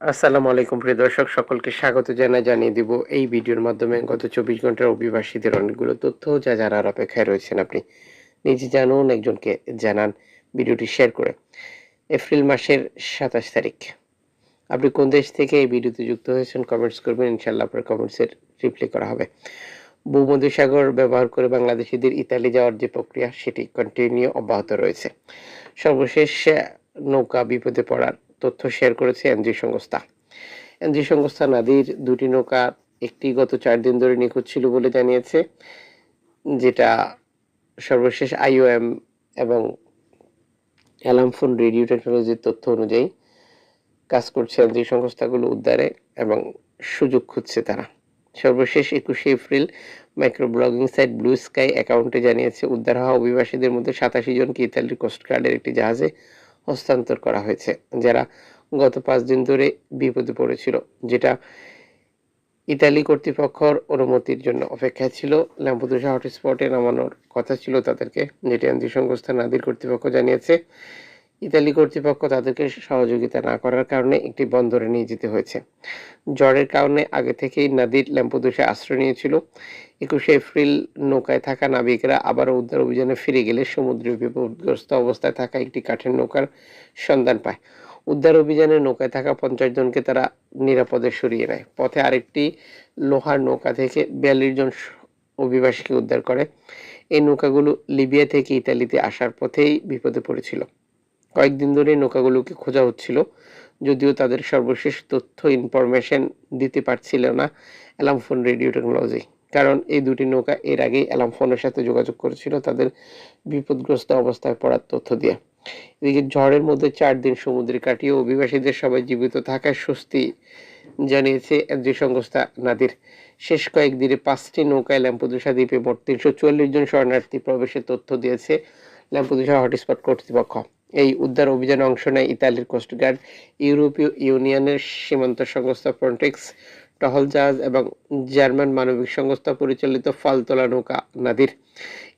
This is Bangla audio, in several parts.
আসসালামু আলাইকুম, প্রিয় দর্শক, সকলকে স্বাগত জানাই, জানিয়ে দিব এই ভিডিওর মাধ্যমে গত চব্বিশ ঘণ্টার অভিবাসীদের অনেকগুলো তথ্য যা জানার অপেক্ষায় রয়েছেন আপনি। নিজে জানুন, একজনকে জানান ভিডিওটি শেয়ার করে। এপ্রিল মাসের সাতাশ তারিখ। আপনি কোন দেশ থেকে এই ভিডিওতে যুক্ত হয়েছেন কমেন্টস করবেন ইনশাল্লাহ আপনার কমেন্টসের রিপ্লাই করা হবে। ভূমধ্যসাগর ব্যবহার করে বাংলাদেশিদের ইতালি যাওয়ার যে প্রক্রিয়া, সেটি কন্টিনিউ অব্যাহত রয়েছে। সর্বশেষ নৌকা বিপদে পড়ার তথ্য শেয়ার করেছে এনজি সংস্থা। এনজি সংস্থা নাদির দুটি নৌকা একটি গত চার দিন ধরে নিখোঁজ ছিল বলে জানিয়েছে, যেটা সর্বশেষ আইওএম এবং অ্যালার্ম ফোন রেডিও টেকনোলজির তথ্য অনুযায়ী কাজ করছে এনজি সংস্থাগুলো উদ্ধারে এবং সুযোগ খুঁজছে তারা। সর্বশেষ একুশে April micro blogging site Bluesky অ্যাকাউন্টে জানিয়েছে, উদ্ধার হওয়া অভিবাসীদের মধ্যে সাতাশি জনকে ইতালির কোস্টগার্ডের একটি জাহাজে হস্তান্তর করা হয়েছে, যারা গত পাঁচ দিন ধরে বিপদে পড়েছিল, যেটা ইতালি কর্তৃপক্ষর অনুমতির জন্য অপেক্ষায় ছিল। ল্যাম্পুদুসা হটস্পটে নামানোর কথা ছিল তাদেরকে। যেটি আন্তঃসংস্থা সংস্থা নাদির কর্তৃপক্ষ জানিয়েছে ইতালি কর্তৃপক্ষ তাদেরকে সহযোগিতা না করার কারণে একটি বন্দরে নিয়ে যেতে হয়েছে। জ্বরের কারণে আগে থেকেই নাদির ল্যাম্পুদুসে আশ্রয় নিয়েছিল। একুশে এপ্রিল নৌকায় থাকা নাবিকরা আবারও উদ্ধার অভিযানে ফিরে গেলে সমুদ্রে বিপদগ্রস্ত অবস্থায় থাকা একটি কাঠের নৌকার সন্ধান পায়। উদ্ধার অভিযানে নৌকায় থাকা পঞ্চাশ জনকে তারা নিরাপদে সরিয়ে নেয়। পথে আরেকটি লোহার নৌকা থেকে বিয়াল্লিশ জন অভিবাসীকে উদ্ধার করে। এই নৌকাগুলো লিবিয়া থেকে ইতালিতে আসার পথেই বিপদে পড়েছিল। কয়েকদিন ধরে নৌকাগুলোকে খোঁজা হচ্ছিল। যদিও তাদের সর্বশেষ তথ্য ইনফরমেশন দিতে পারছিল না অ্যালার্ম ফোন রেডিও টেকনোলজি কারণ এই দুটি নৌকা এর আগেই অ্যালার্ম ফোনের সাথে যোগাযোগ করেছিল তাদের বিপদগ্রস্ত অবস্থায় পড়ার তথ্য দিয়ে। এদিকে ঝড়ের মধ্যে চার দিন সমুদ্রে কাটিয়ে অভিবাসীদের সবাই জীবিত থাকায় স্বস্তি জানিয়েছে এনজি সংস্থা নাদির। শেষ কয়েকদিনে পাঁচটি নৌকায় ল্যাম্পুদুসা দ্বীপে মোট তিনশো চুয়াল্লিশ জন শরণার্থী প্রবেশের তথ্য দিয়েছে ল্যাম্পুদুসা হটস্পট কর্তৃপক্ষ। এই উদ্ধার অভিযানে অংশ নেয় ইতালির কোস্টগার্ড ইউরোপীয় ইউনিয়নের সীমান্ত সংস্থা ফ্রন্টেক্স, টহল জাহাজ এবং জার্মান মানবিক সংস্থা পরিচালিত ফালতোলা নৌকা নাদির।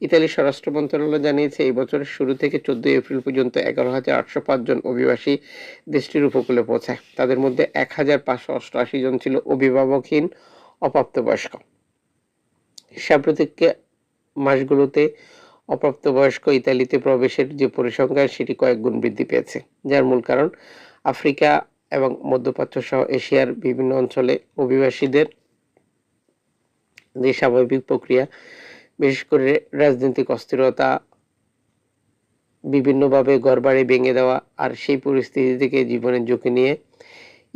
ইতালির স্বরাষ্ট্র মন্ত্রণালয় জানিয়েছে, এই বছরের শুরু থেকে চোদ্দই এপ্রিল পর্যন্ত এগারো হাজার আটশো পাঁচ জন অভিবাসী দেশটির উপকূলে পৌঁছায়। তাদের মধ্যে এক হাজার পাঁচশো অষ্টআশি জন ছিল অভিভাবকহীন, অপ্রাপ্তবয়স্ক। সাম্প্রতিক মাসগুলোতে অপ্রাপ্তবয়স্ক ইতালিতে প্রবেশের যে পরিসংখ্যান, সেটি কয়েক গুণ বৃদ্ধি পেয়েছে, যার মূল কারণ আফ্রিকা এবং মধ্যপ্রাচ্য সহ এশিয়ার বিভিন্ন অঞ্চলে অভিবাসীদের যে স্বাভাবিক প্রক্রিয়া, বিশেষ করে রাজনৈতিক অস্থিরতা, বিভিন্নভাবে ঘরবাড়ি ভেঙে দেওয়া আর সেই পরিস্থিতি থেকে জীবনের ঝুঁকি নিয়ে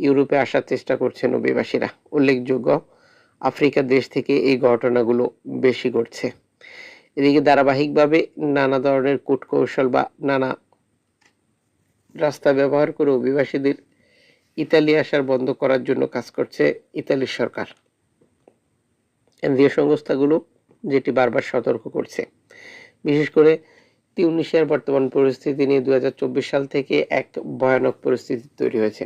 ইউরোপে আসার চেষ্টা করছেন অভিবাসীরা। উল্লেখযোগ্য, আফ্রিকা দেশ থেকে এই ঘটনাগুলো বেশি ঘটছে। এদিকে ধারাবাহিকভাবে নানা ধরনের কূটকৌশল বা নানা রাস্তা ব্যবহার করে অভিবাসীদের ইতালি আসার বন্ধ করার জন্য কাজ করছে ইতালির সরকার। কেন্দ্রীয় সংস্থাগুলো যেটি বারবার সতর্ক করছে। বিশেষ করে তিউনিশিয়ার বর্তমান পরিস্থিতি নিয়ে দুই হাজার চব্বিশ সাল থেকে এক ভয়ানক পরিস্থিতি তৈরি হয়েছে।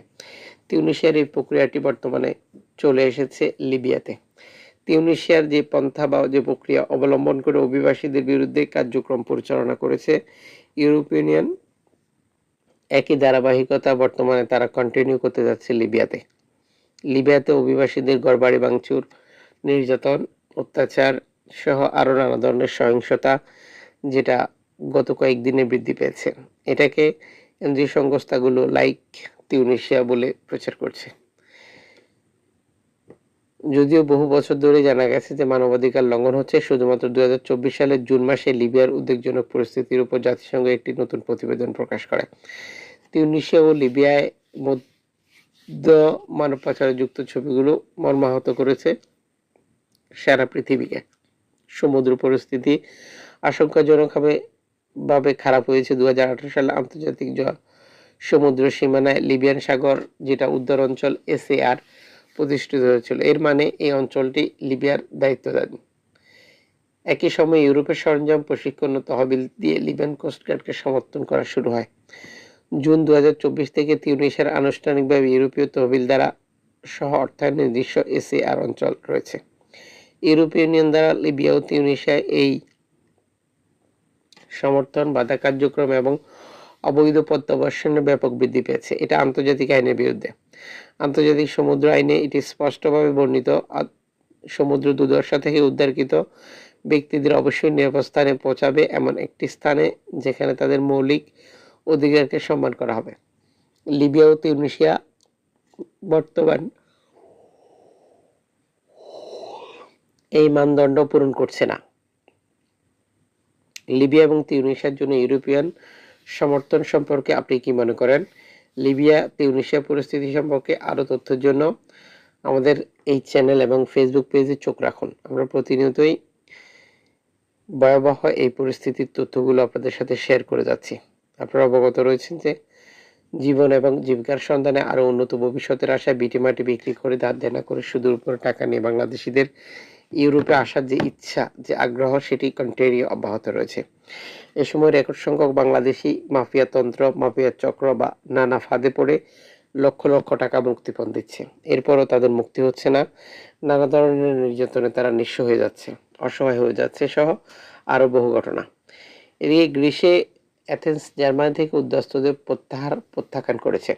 তিউনিশিয়ার এই প্রক্রিয়াটি বর্তমানে চলে এসেছে লিবিয়াতে। তিউনিশিয়ার যে পন্থা বা যে প্রক্রিয়া অবলম্বন করে অভিবাসীদের বিরুদ্ধে কার্যক্রম পরিচালনা করেছে ইউরোপিয়ান ইউনিয়ন, একই ধারাবাহিকতা বর্তমানে তারা কন্টিনিউ করতে যাচ্ছে লিবিয়াতে। লিবিয়াতে অভিবাসীদের ঘরবাড়ি ভাঙচুর, নির্যাতন, অত্যাচার সহ আরও নানা ধরনের সহিংসতা যেটা গত কয়েকদিনে বৃদ্ধি পেয়েছে। এটাকে এনজিও সংস্থাগুলো লাইক তিউনিশিয়া বলে প্রচার করছে। যদিও বহু বছর ধরে জানা গেছে যে মানবাধিকার লঙ্ঘন হচ্ছে, শুধুমাত্র দুই সালের জুন মাসে লিবিয়ার উদ্বেগজনক পরিস্থিতির উপর জাতিসংঘ একটি নতুন প্রতিবেদন প্রকাশ করে। তিউনিশিয়া ও লিবিয়ায় মধ্য মানব পাচারে যুক্ত ছবিগুলো মর্মাহত করেছে সারা পৃথিবীকে। সমুদ্র পরিস্থিতি আশঙ্কাজনকভাবে ভাবে খারাপ হয়েছে। দু হাজার আঠারো সালে আন্তর্জাতিক সমুদ্র সীমানায় লিবিয়ান সাগর, যেটা উদ্ধার অঞ্চল এসএআর প্রতিষ্ঠিত হয়েছিল। এর মানে এই অঞ্চলটি লিবিয়ার দায়িত্বদান একই সময় ইউরোপের সরঞ্জাম প্রশিক্ষণ তহবিল দিয়ে লিবিয়ান কোস্টগার্ডকে সমর্থন করা শুরু হয়। জুন দু থেকে তিউনিশিয়ার আনুষ্ঠানিকভাবে ইউরোপীয় তহবিল দ্বারা সহ অর্থায়ন নির্দিষ্ট এসএআর অঞ্চল রয়েছে। ইউরোপীয় ইউনিয়ন দ্বারা লিবিয়া ও তিউনিশিয়ায় এই সমর্থন, বাধা কার্যক্রম এবং অবৈধ প্রত্যাবর্ষণের ব্যাপক বৃদ্ধি পেয়েছে। এটা আন্তর্জাতিক আইনের বিরুদ্ধে। আন্তর্জাতিক সমুদ্র আইনে এটি স্পষ্টভাবে বর্ণিত। সমুদ্র দুর্দশা থেকে উদ্ধারকৃত ব্যক্তিদের অবশ্যই নিরাপদ স্থানে পৌঁছাবে এমন একটি স্থানে যেখানে তাদের মৌলিক অধিকারকে সম্মান করা হবে। লিবিয়া ও তিউনিশিয়া বর্তমান এই মানদণ্ড পূরণ করছে না। লিবিয়া এবং তিউনিশিয়ার জন্য ইউরোপিয়ান সমর্থন সম্পর্কে আপনি কি মনে করেন? লিবিয়া তিউনিশিয়া পরিস্থিতি সম্পর্কে আরও তথ্যের জন্য আমাদের এই চ্যানেল এবং ফেসবুক পেজে চোখ রাখুন। আমরা প্রতিনিয়তই ভয়াবহ এই পরিস্থিতির তথ্যগুলো আপনাদের সাথে শেয়ার করে যাচ্ছি। আপনারা অবগত রয়েছেন যে জীবন এবং জীবিকার সন্ধানে আরও উন্নত ভবিষ্যতের আশায় বিটি মাটি বিক্রি করে ধার দেনা করে সুদূর উপরে টাকা নিয়ে বাংলাদেশিদের ইউরোপে আসার যে ইচ্ছা, যে আগ্রহ, সেটি কন্টিনিউ অব্যাহত রয়েছে। এ সময় রেকর্ড সংখ্যক বাংলাদেশি মাফিয়া তন্ত্র, মাফিয়া চক্র বা নানা ফাঁদে পড়ে লক্ষ লক্ষ টাকা মুক্তিপণ দিচ্ছে। এরপরও তাদের মুক্তি হচ্ছে না। নানা ধরনের নির্যাতনে তারা নিঃস্ব হয়ে যাচ্ছে, অসহায় হয়ে যাচ্ছে সহ আরও বহু ঘটনা। এদিকে গ্রীসে অ্যাথেন্স জার্মানি থেকে উদ্বাস্তুদের প্রত্যাহার প্রত্যাখ্যান করেছে।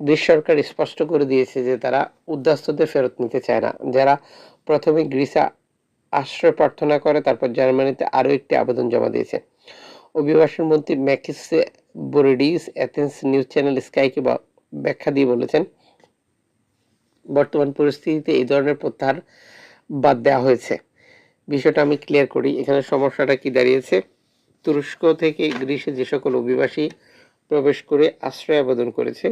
গ্রিস সরকার স্পষ্ট করে দিয়েছে যে তারা উদ্বাস্তুদের ফেরত নিতে চায় না। যারা প্রথমে গ্রিসে আশ্রয় প্রার্থনা করে, তারপর জার্মানিতে আরও একটি আবেদন জমা দিয়েছে। অভিবাসন মন্ত্রী Makis Voridis Athens news channel স্কাইকে ব্যাখ্যা দিয়ে বলেছেন, বর্তমান পরিস্থিতিতে এই ধরনের প্রত্যাহার বাদ দেওয়া হয়েছে। বিষয়টা আমি ক্লিয়ার করি। এখানে সমস্যাটা কি দাঁড়িয়েছে? তুরস্ক থেকে গ্রিসে যে সকল অভিবাসী প্রবেশ করে আশ্রয় আবেদন করেছে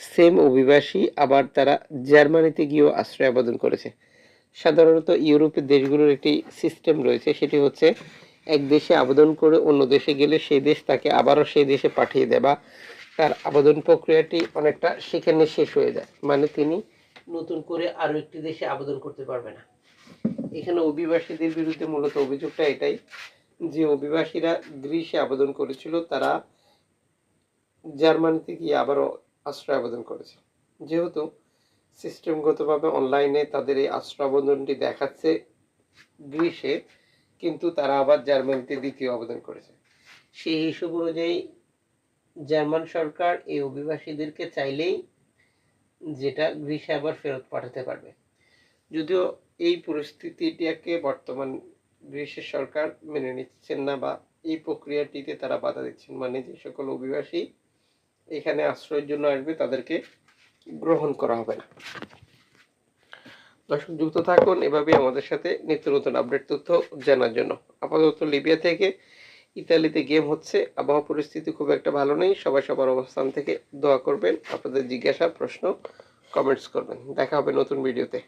সেম অভিবাসী, আবার তারা জার্মানিতে গিয়েও আশ্রয় আবেদন করেছে। সাধারণত ইউরোপের দেশগুলোর একটি সিস্টেম রয়েছে, সেটি হচ্ছে এক দেশে আবেদন করে অন্য দেশে গেলে সেই দেশ তাকে আবারও সেই দেশে পাঠিয়ে দেয় বা তার আবেদন প্রক্রিয়াটি অনেকটা সেখানে শেষ হয়ে যায়। মানে তিনি নতুন করে আরও একটি দেশে আবেদন করতে পারবে না। এখানে অভিবাসীদের বিরুদ্ধে মূলত অভিযোগটা এটাই যে অভিবাসীরা গ্রিসে আবেদন করেছিল, তারা জার্মানিতে গিয়ে আবারও আশ্রয় আবেদন করেছে। যেহেতু সিস্টেমগতভাবে অনলাইনে তাদের এই আশ্রয় আবেদনটি দেখাচ্ছে গ্রিসে কিন্তু তারা আবার জার্মানিতে দ্বিতীয় আবেদন করেছে। সেই হিসেব অনুযায়ী জার্মান সরকার এই অভিবাসীদেরকে চাইলেই যেটা গ্রিসে আবার ফেরত পাঠাতে পারবে। যদিও এই পরিস্থিতিটাকে বর্তমান গ্রিসের সরকার মেনে নিচ্ছেন না বা এই প্রক্রিয়াটিতে তারা বাধা দিচ্ছেন। মানে যে সকল অভিবাসী এখানে আশ্রয়ের জন্য আসবে, তাদেরকে গ্রহণ করা হবে। না দর্শক, যুক্ত থাকুন। এভাবে আমাদের সাথে নিত্য নতুন আপডেট তথ্য জানার জন্য। আপাতত লিবিয়া থেকে ইতালিতে গেম হচ্ছে। আবহাওয়া পরিস্থিতি খুব একটা ভালো নেই। সবাই সবার অবস্থান থেকে দোয়া করবেন। আপনাদের জিজ্ঞাসা, প্রশ্ন কমেন্টস করবেন। দেখা হবে নতুন ভিডিওতে